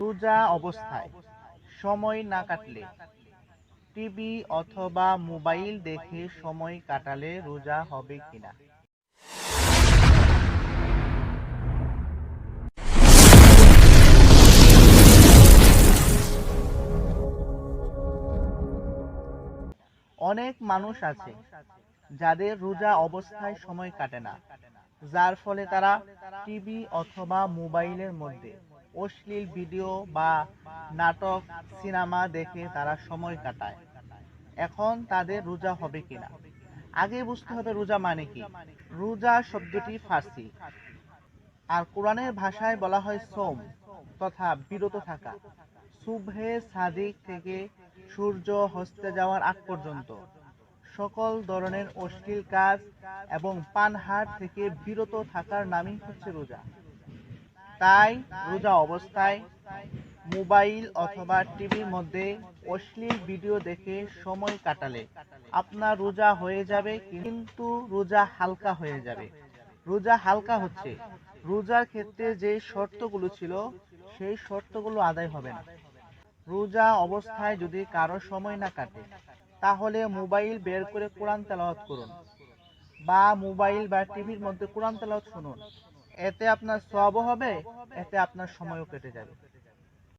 রোজা অবস্থায়। সময় না কাটলে। টিভি অথবা মোবাইল দেখে সময় কাটালে রোজা হবে কিনা? অনেক মানুষ আছে যাদের রোজা অবস্থায় সময় কাটে না, যার ফলে তারা টিভি অথবা মোবাইলের মধ্যে অশ্লীল ভিডিও বা নাটক, সিনেমা দেখে তারা সময় কাটায়। এখন তাদের রোজা হবে কিনা? আগে বুঝতে হবে রোজা মানে কি? রোজা শব্দটি ফার্সি। আর কোরআনের ভাষায় বলা হয় সোম তথা বিরত থাকা। সুবহে সাদিক থেকে সূর্য হস্তে যাওয়ার আগ পর্যন্ত। সকল ধরনের অশ্লীল কাজ এবং পানহার থেকে বিরত থাকার নামই হচ্ছে রোজা। তাই রোজা অবস্থায় মোবাইল অথবা টিভির মধ্যে অশ্লীল ভিডিও দেখে সময় কাটালে আপনার রোজা হয়ে যাবে কিন্তু রোজা হালকা হয়ে যাবে। রোজা হালকা হচ্ছে। রোজার ক্ষেত্রে যে শর্তগুলো ছিল, সেই শর্তগুলো আদায় হবে না। রোজা অবস্থায় যদি কারও সময় না কাটে, তাহলে মোবাইল বের করে কোরআন তেলাওয়াত করুন বা মোবাইল বা টিভির মধ্যে কোরআন তেলাওয়াত শুনুন। এতে আপনার সবও হবে এতে আপনার সময়ও কেটে যাবে।